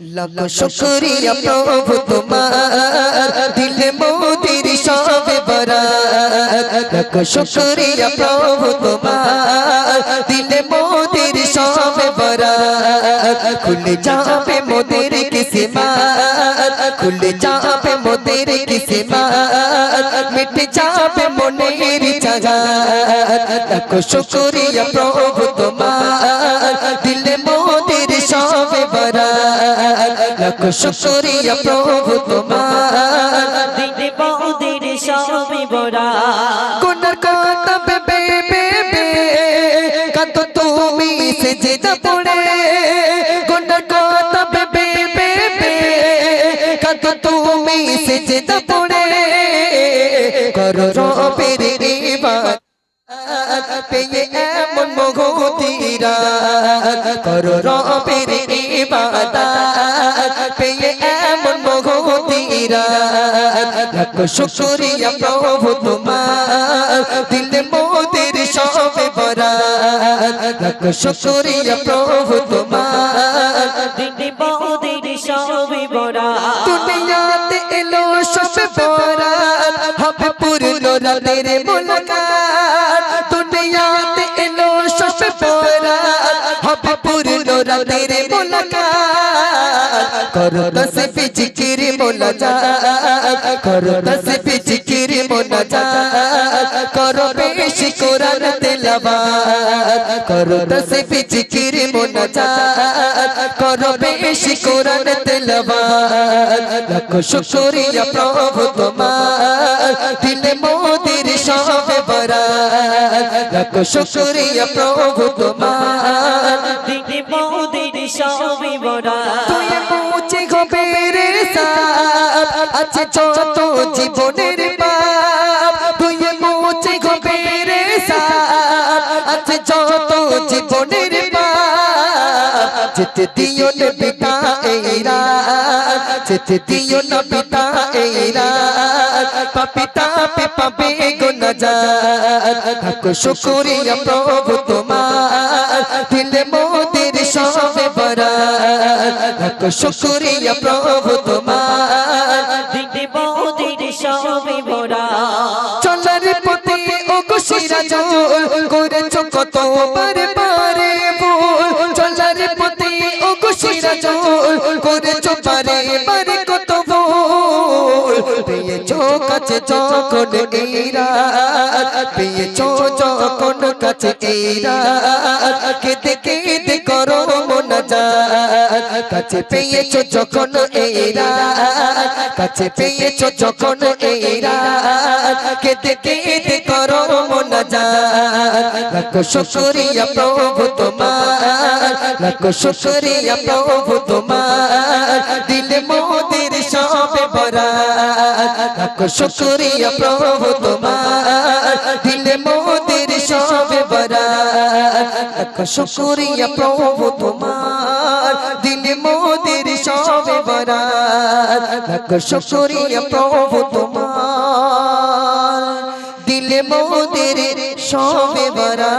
লাখ শুকরিয়া প্রভু তোমার দিলে মোদির সবে বরাত। লাখ শুকরিয়া প্রভু তোমার দিলে মোদির সবে বরাত। খুলে যাবে মোদের কিসমাত। খুলে যাবে মোদের কিসমাত। মিটে যাবে মনের চাগাত লাখ শুকরিয়া প্রভু তোমার লাখ শুকরিয়া প্রভু তোমার। দিদি বৌদির সবই বড়া কোনার কথা বেবে বেবে কত তুমি সেজদা পড়ে। কোনার কথা বেবে বেবে কত তুমি সেজদা পড়ে। করো রবের ইবাদত পেয়ে এমন মগতিরা করো রবের ইবাদত লাখ শুকরিয়া প্রভু তোমার। দিলে মোদের সবে বরাত। লাখ শুকরিয়া প্রভু তোমার। দিদি বৌদির সবই বড়া দুনিয়াতে এলো সবে বরাত। হবে পূর্ণ রাতের মুলাকাত। দুনিয়াতে এলো সবে বরাত। হবে পূর্ণ রাতের মুলাকাত। করো তসবি জিকির মোনাজাত করো তসবি জিকির মোনাজাত করো বেশি কোরআন তেলাওয়াত। করো তসবি জিকির মোনাজাত করো বেশি কোরআন তেলাওয়াত। লাখ শুকরিয়া প্রভু তোমার। দিলে মোদের সবে বরাত। লাখ শুকরিয়া প্রভু তোমার। দিদি বৌদির সবই বড়া আছে যত জীবনের পাপ, তুই মুছে গভীর সাপ। আছে যত জীবনের পাপ, যেতে দিও না পিতা এই রাত। যেতে দিও না পিতা এই রাত। পাপিতা পে পাবে গুনা যাত থাকো শুকরিয়া প্রভু তোমার। দিলে মোদের সবে বরাত। থাকো শুকরিয়া প্রভু তোমার। করেছ কত বারে বারে ভুল চলার পথে ও কুশিরা জল করেছ বারে বারে কত ভুল পেয়েছ কাছে যখন এই পেয়েছ যখন কাছে এই রাত কেঁদে কেঁদে করো মোনাজাত কাছে পেয়েছ যখন এই রাত কাছে পেয়েছ যখন এই রাত কেঁদে কেঁদে করো মোনাজাত লাখ শুকরিয়া প্রভু তোমার লাখ শুকরিয়া প্রভু তোমার। দিলে মোদের সবে বরাত লাখ শুকরিয়া প্রভু তোমার। দিলে মোদের সবে বরাত লাখ শুকরিয়া প্রভু তোমার। দিলে মোদের সবে বরাত লাখ শুকরিয়া প্রভু তোমার। শোবে বরা